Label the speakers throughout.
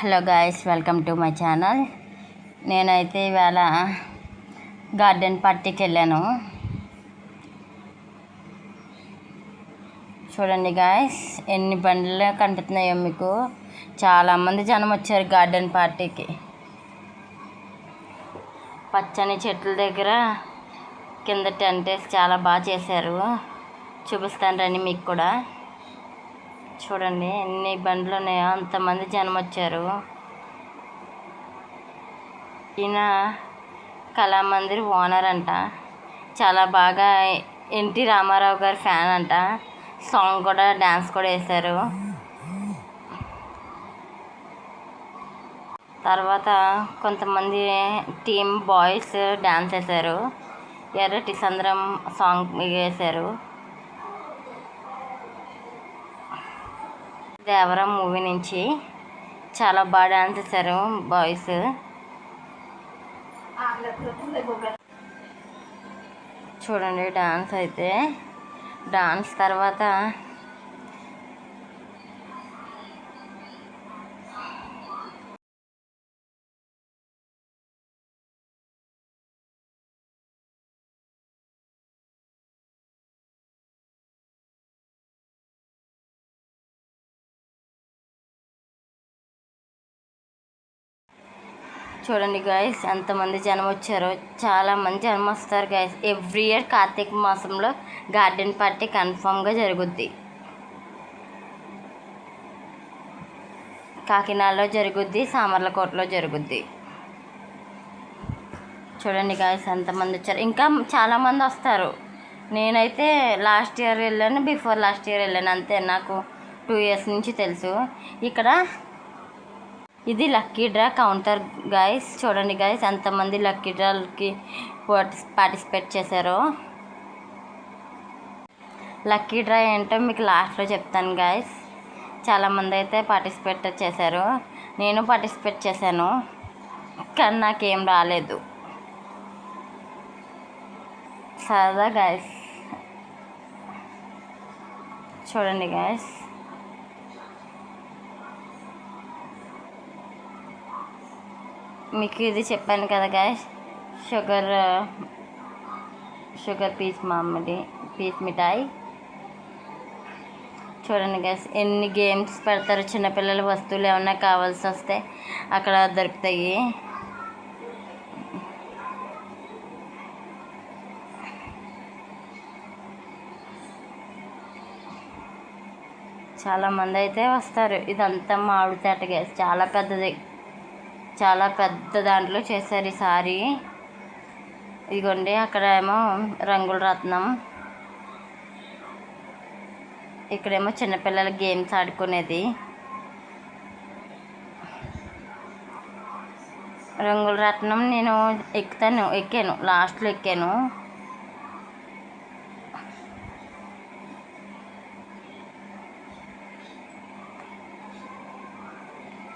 Speaker 1: Hello guys welcome to my channel. నేనైతే ఇవాళ garden పార్టీకి వెళ్ళాను. చూడండి గాయస్ ఎన్ని బండ్లు కనిపిస్తున్నాయో మీకు. చాలామంది జనం వచ్చారు గార్డెన్ పార్టీకి. పచ్చని చెట్ల దగ్గర కింద టెంట్ వేసి చాలా బాగా చేశారు. చూపిస్తాను రండి మీకు కూడా. చూడండి ఎన్ని బండ్లు ఉన్నాయో అంతమంది జనం వచ్చారు ఈయన కళామందిర్ ఓనర్ అంట. చాలా బాగా ఎన్టీ రామారావు గారి ఫ్యాన్ అంట. సాంగ్ కూడా డ్యాన్స్ కూడా వేశారు. తర్వాత కొంతమంది టీమ్ బాయ్స్ డ్యాన్స్ వేశారు. ఎర్రటి సంద్రం సాంగ్ వేశారు. దేవరం మూవీ నుంచి చాలా బాగా డాన్స్ చేశారు బాయ్స్. చూడండి డాన్స్ అయితే. డాన్స్ తర్వాత చూడండి గాయస్ ఎంతమంది జనం వచ్చారో చాలామంది జనం వస్తారు గాయస్ ఎవ్రీ ఇయర్ కార్తీక మాసంలో గార్డెన్ పార్టీ కన్ఫామ్గా జరుగుద్ది. కాకినాడలో జరుగుద్ది సామర్లకోటలో జరుగుద్ది. చూడండి గాయస్ ఎంతమంది వచ్చారు. ఇంకా చాలామంది వస్తారు. నేనైతే లాస్ట్ ఇయర్ వెళ్ళాను బిఫోర్ లాస్ట్ ఇయర్ వెళ్ళాను. అంతే నాకు టూ ఇయర్స్ నుంచి తెలుసు. ఇక్కడ ఇది లక్కీ డ్రా కౌంటర్ గాయస్ చూడండి గాయస్ ఎంతమంది లక్కీ డ్రాకి పార్టిసిపేట్ చేశారో. లక్కీ డ్రా ఏంటో మీకు లాస్ట్లో చెప్తాను గాయస్ చాలామంది అయితే పార్టిసిపేట్ చేశారు. నేను పార్టిసిపేట్ చేశాను కానీ నాకేం రాలేదు. సరదా గాయస్ చూడండి గాయస్ మీకు ఇది చెప్పాను కదా గాయస్ షుగర్ షుగర్ పీస్ మామిడి పీస్ మిఠాయి. చూడండి గాయస్ ఎన్ని గేమ్స్ పెడతారు చిన్నపిల్లల వస్తువులు ఏమన్నా కావాల్సి వస్తే అక్కడ దొరుకుతాయి. చాలామంది అయితే వస్తారు. ఇదంతా మామిడి తేట గ్యాస్ చాలా పెద్దది. చాలా పెద్ద దాంట్లో చేశారు ఈ సారీ. ఇదిగోండి అక్కడ ఏమో రంగుల రత్నం. ఇక్కడేమో చిన్నపిల్లల గేమ్స్ ఆడుకునేది. రంగుల రత్నం నేను ఎక్కుతాను ఎక్కాను లాస్ట్లో ఎక్కాను.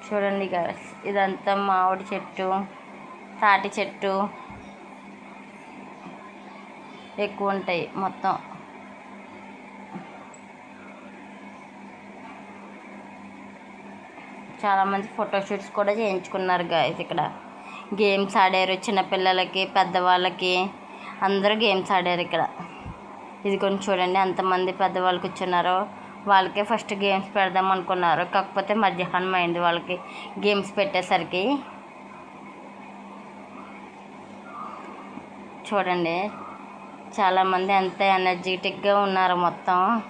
Speaker 1: చూడండి గాయస్ ఇదంతా మామిడి చెట్టు తాటి చెట్టు ఎక్కువ ఉంటాయి మొత్తం. చాలామంది ఫోటోషూట్స్ కూడా చేయించుకున్నారు గాయస్ ఇక్కడ. గేమ్స్ ఆడారు చిన్నపిల్లలకి పెద్దవాళ్ళకి. అందరూ గేమ్స్ ఆడారు ఇక్కడ. ఇది కొంచెం చూడండి ఎంతమంది పెద్దవాళ్ళు కూర్చున్నారో. వాళ్ళకే ఫస్ట్ గేమ్స్ పెడదాం అనుకున్నారు. కాకపోతే మధ్యాహ్నం అయింది వాళ్ళకి గేమ్స్ పెట్టేసరికి. చూడండి. చాలామంది ఎంత ఎనర్జెటిక్గా ఉన్నారు మొత్తం.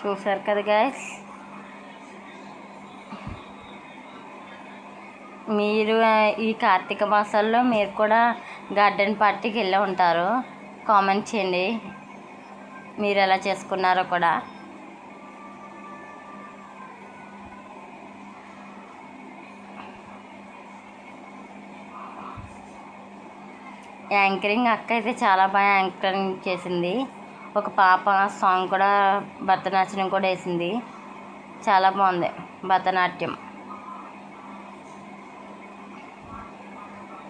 Speaker 1: చూసారు కదా గాయస్ మీరు ఈ కార్తీక మాసాల్లో మీరు కూడా గార్డెన్ పార్టీకి వెళ్ళి ఉంటారు. కామెంట్ చేయండి. మీరు ఎలా చేసుకున్నారో కూడా. యాంకరింగ్ అక్క అయితే చాలా బాగా యాంకరింగ్ చేసింది. ఒక పాప సాంగ్ కూడా భరతనాట్యం కూడా వేసింది. చాలా బాగుంది భరతనాట్యం.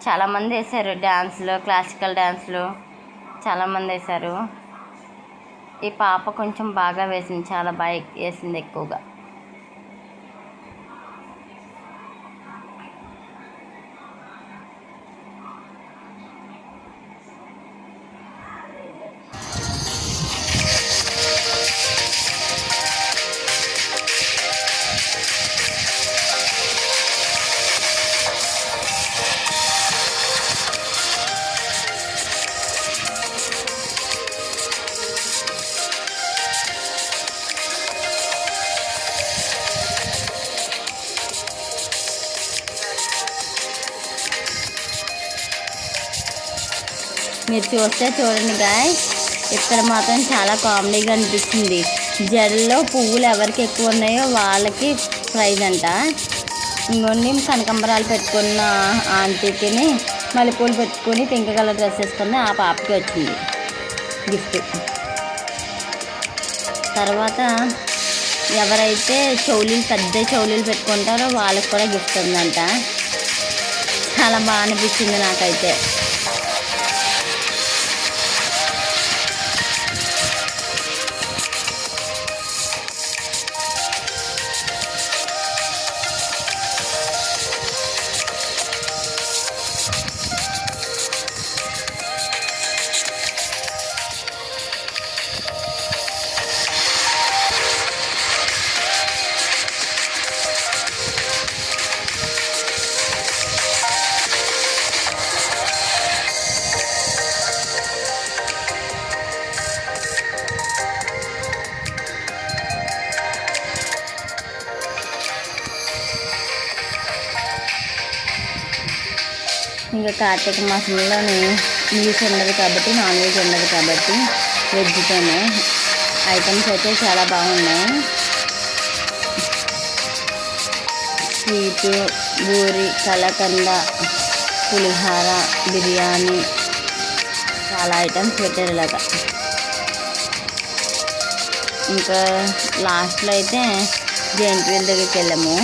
Speaker 1: చాలామంది వేశారు డ్యాన్స్లు క్లాసికల్ డ్యాన్స్లు చాలామంది వేశారు ఈ పాప కొంచెం బాగా వేసింది చాలా బాగా వేసింది ఎక్కువగా. మీరు చూస్తే చూడండి గాయ్ ఇక్కడ మాత్రం చాలా కామెడీగా అనిపిస్తుంది. జడల్లో పువ్వులు ఎవరికి ఎక్కువ ఉన్నాయో వాళ్ళకి ప్రైజ్ అంట. ఇంకొన్ని కనకంబరాలు పెట్టుకున్న ఆంటీకిని మల్లెపూలు పెట్టుకుని పింక్ కలర్ డ్రెస్ వేసుకుని ఆ పాపకి వచ్చింది. గిఫ్ట్ తర్వాత ఎవరైతే చౌలీలు పెద్ద చౌలీలు పెట్టుకుంటారో వాళ్ళకి కూడా గిఫ్ట్ ఉందంట. చాలా బాగా అనిపించింది నాకైతే. ఇంకా కార్తీక మాసంలోని నీస్ ఉండదు కాబట్టి నాన్ వెజ్ ఉండదు కాబట్టి వెజ్తోనే ఐటమ్స్ అయితే చాలా బాగున్నాయి. స్వీటు బూరి కలకంద పులిహార బిర్యానీ చాలా ఐటమ్స్ పెట్టారు ఇలాగా. ఇంకా లాస్ట్లో అయితే జైంట్ వీల్ దగ్గరికి వెళ్ళాము.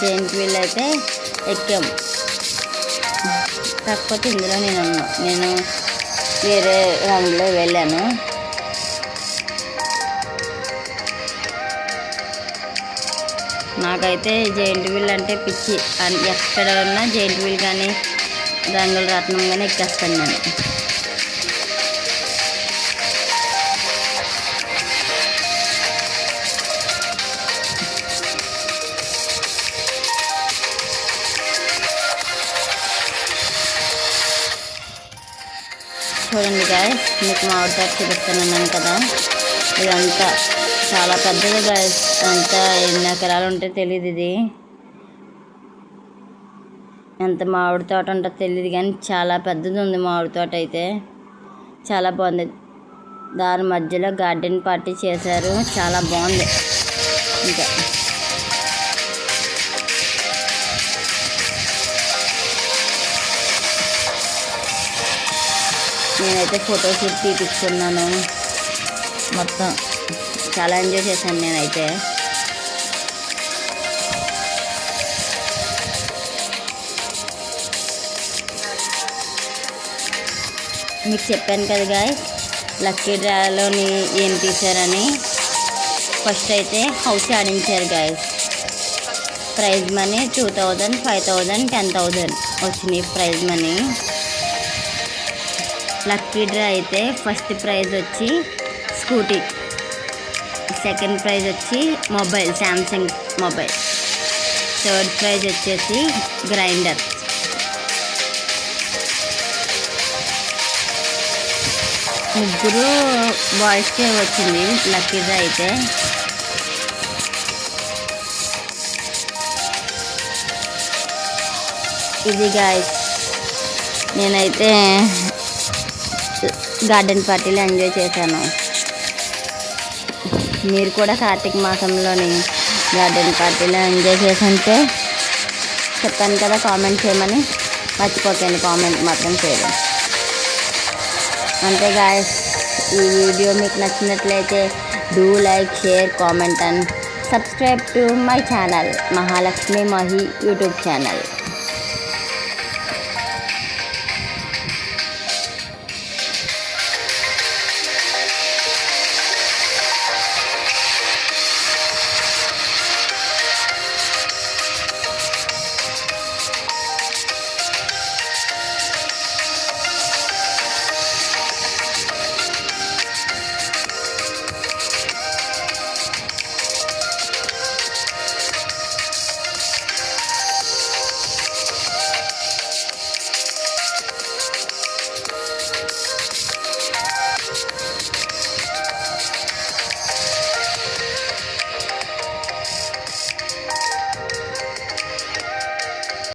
Speaker 1: జైంట్ వీల్ అయితే ఎక్కాం కాకపోతే ఇందులో నేను నేను వేరే రౌండ్లో వెళ్ళాను. నాకైతే జైంట్ వీల్ అంటే పిచ్చి. ఎక్కడ ఉన్నా జైంట్ వీల్ కానీ రంగుల రత్నం కానీ ఎక్కేస్తాను నేను. చూడండి గాయ మీకు మామిడి చూపిస్తున్నాను కదా. ఇదంతా చాలా పెద్దది గాయస్ అంతా ఎన్ని ఎకరాలు ఉంటే తెలియదు ఇది. ఎంత మామిడి తోట ఉంటుందో తెలియదు కానీ చాలా పెద్దది ఉంది మామిడి తోట అయితే. చాలా బాగుంది. దాని మధ్యలో గార్డెన్ పార్టీ చేశారు. చాలా బాగుంది. ఇంకా నేనైతే ఫోటోషూట్ తీపిస్తున్నాను మొత్తం చాలా ఎంజాయ్ చేశాను నేనైతే. మీకు చెప్పాను కదా గాయ లక్కీ డ్రాలోని ఏం తీశారని ఫస్ట్ అయితే house ఆడించారు guys prize money two thousand five thousand ten thousand వచ్చినాయి ప్రైజ్ మనీ లక్కీ డ్రా అయితే ఫస్ట్ ప్రైజ్ వచ్చి స్కూటీ. సెకండ్ ప్రైజ్ వచ్చి mobile Samsung mobile. Third prize వచ్చేసి గ్రైండర్. ముగ్గురు బాయ్స్కే వచ్చింది లక్కీ డ్రా అయితే. ఇది గాయస్ నేనైతే గార్డెన్ పార్టీలో ఎంజాయ్ చేశాను. మీరు కూడా కార్తీక మాసంలోని గార్డెన్ పార్టీలో ఎంజాయ్ చేసంటే చెప్పాను కదా కామెంట్ చేయమని మర్చిపోకండి కామెంట్ మాత్రం చేయడం అంతే గాయస్ ఈ వీడియో మీకు నచ్చినట్లయితే do like share comment and subscribe to my channel Mahalakshmi Mahi YouTube channel